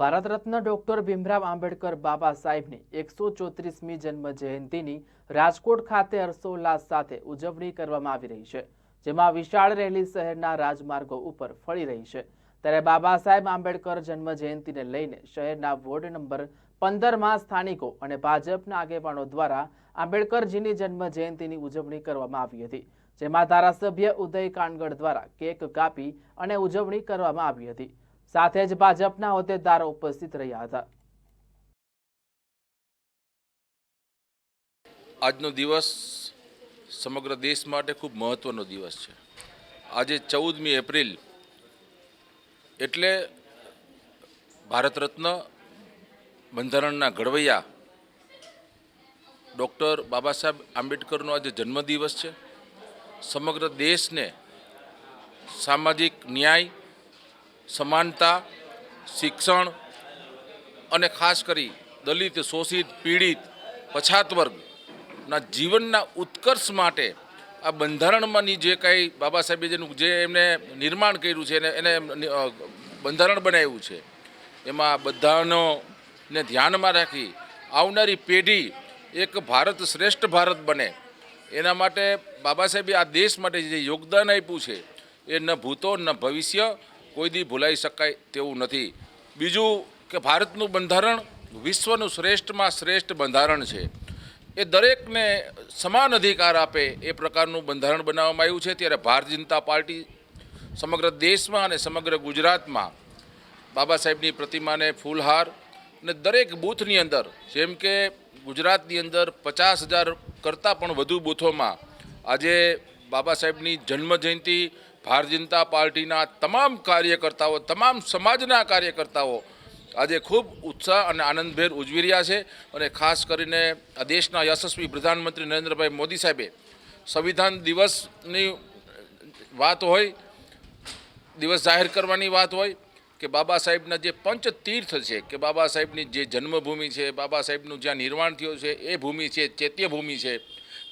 Bharat Ratna doctor Bhimrao Ambedkar બાબા સાહેબની એકસો ચોત્રીસમી જન્મ જયંતિની રાજકોટ ખાતે હર્ષોલ્લાસ સાથે ઉજવણી કરવામાં આવી રહી છે, જેમાં વિશાળ રેલી શહેરના રાજમાર્ગો ઉપર ફળી રહી છે. ત્યારે બાબા સાહેબ આંબેડકર જન્મ જયંતિને લઈને શહેરના વોર્ડ નંબર પંદરમાં સ્થાનિકો અને ભાજપના આગેવાનો દ્વારા આંબેડકરજીની જન્મ જયંતિની ઉજવણી કરવામાં આવી હતી, જેમાં ધારાસભ્ય ઉદય કાનગડ દ્વારા કેક કાપી અને ઉજવણી કરવામાં આવી હતી. સાથે જ ભાજપના હોદ્દેદારો ઉપસ્થિત રહ્યા હતા. આજનો દિવસ સમગ્ર દેશ માટે ખૂબ મહત્ત્વનો દિવસ છે. આજે ચૌદમી એપ્રિલ એટલે ભારત રત્ન બંધારણના ઘડવૈયા ડૉક્ટર બાબા સાહેબ આંબેડકરનો આજે જન્મદિવસ છે. સમગ્ર દેશને સામાજિક ન્યાય સમાનતા, શિક્ષણ અને ખાસ કરી દલિત, શોષિત, પીડિત, પછાત વર્ગના જીવનના ઉત્કર્ષ માટે આ બંધારણમાંની જે કાંઈ બાબા સાહેબે જેનું જે એમને નિર્માણ કર્યું છે એને એને બંધારણ બનાવ્યું છે, એમાં બધાનો ને ધ્યાનમાં રાખી આવનારી પેઢી એક ભારત શ્રેષ્ઠ ભારત બને. એના માટે બાબા સાહેબે આ દેશ માટે જે યોગદાન આપ્યું છે, એ ન ભૂતો ન ભવિષ્ય કોઈ દી ભૂલાઈ શકાય તેવું નથી. બીજું કે ભારતનું બંધારણ વિશ્વનું શ્રેષ્ઠમાં શ્રેષ્ઠ બંધારણ છે. એ દરેકને સમાન અધિકાર આપે એ પ્રકારનું બંધારણ બનાવવામાં આવ્યું છે. ત્યારે ભારતીય જનતા પાર્ટી સમગ્ર દેશમાં અને સમગ્ર ગુજરાતમાં બાબા સાહેબની પ્રતિમાને ફૂલહાર અને દરેક બૂથની અંદર, જેમ કે ગુજરાતની અંદર પચાસ હજાર કરતાં પણ વધુ બૂથોમાં આજે બાબા સાહેબની જન્મ જયંતિ ભારતીય જનતા પાર્ટીના તમામ કાર્યકર્તાઓ, તમામ સમાજના કાર્યકર્તાઓ આજે ખૂબ ઉત્સાહ અને આનંદભેર ઉજવી રહ્યા છે અને ખાસ કરીને દેશના યશસ્વી પ્રધાનમંત્રી નરેન્દ્રભાઈ મોદી સાહેબે સંવિધાન દિવસની વાત હોય, દિવસ જાહેર કરવાની વાત હોય કે બાબા સાહેબના જે પંચ તીર્થ છે, કે બાબા સાહેબની જે જન્મભૂમિ છે, બાબા સાહેબનું જ્યાં નિર્માણ થયું છે, એ ભૂમિ છે ચૈત્ય ભૂમિ છે.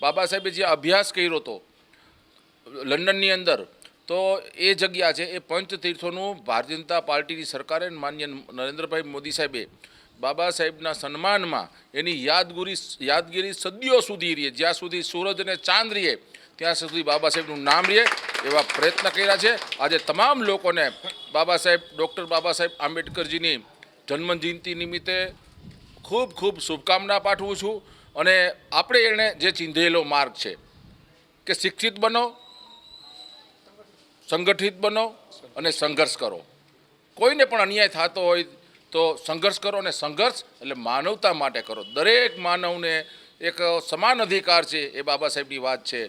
બાબા સાહેબે જે અભ્યાસ કર્યો હતો, લંડનની અંદર તો એ જગ્યા છે, એ પંચ તીર્થોનું ભારતીય જનતા પાર્ટીની સરકારે માન્ય નરેન્દ્રભાઈ મોદી સાહેબે બાબા સાહેબના સન્માનમાં એની યાદગીરી યાદગીરી સદીઓ સુધી રહીએ, જ્યાં સુધી સૂરજ અને ચાંદ રહીએ, ત્યાં સુધી બાબા સાહેબનું નામ રહીએ એવા પ્રયત્ન કર્યા છે. આજે તમામ લોકોને બાબા સાહેબ, ડૉક્ટર બાબા સાહેબ આંબેડકરજીની જન્મજયંતિ નિમિત્તે ખૂબ ખૂબ શુભકામના પાઠવું છું અને આપણે એણે જે ચીંધેલો માર્ગ છે, કે શિક્ષિત બનો સંગઠિત બનો અને સંઘર્ષ કરો. કોઈને પણ અન્યાય થતો હોય તો સંઘર્ષ કરો અને સંઘર્ષ એટલે માનવતા માટે કરો. દરેક માનવને એક સમાન અધિકાર છે એ બાબા સાહેબની વાત છે.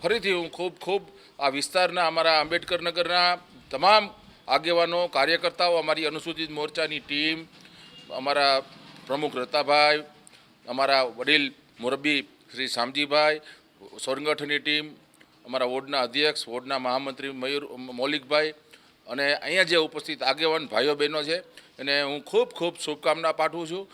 ફરીથી હું ખૂબ ખૂબ આ વિસ્તારના અમારા આંબેડકર નગરના તમામ આગેવાનો, કાર્યકર્તાઓ, અમારી અનુસૂચિત મોરચાની ટીમ, અમારા પ્રમુખ રતાભાઈ, અમારા વડીલ મોરબી શ્રી શામજીભાઈ સંગઠનની ટીમ અમારા વોર્ડના અધ્યક્ષ, વોર્ડના મહામંત્રી મયુર, મૌલિકભાઈ અને અહીંયા જે ઉપસ્થિત આગેવાન ભાઈઓ બહેનો છે, એને હું ખૂબ ખૂબ શુભકામના પાઠવું છું.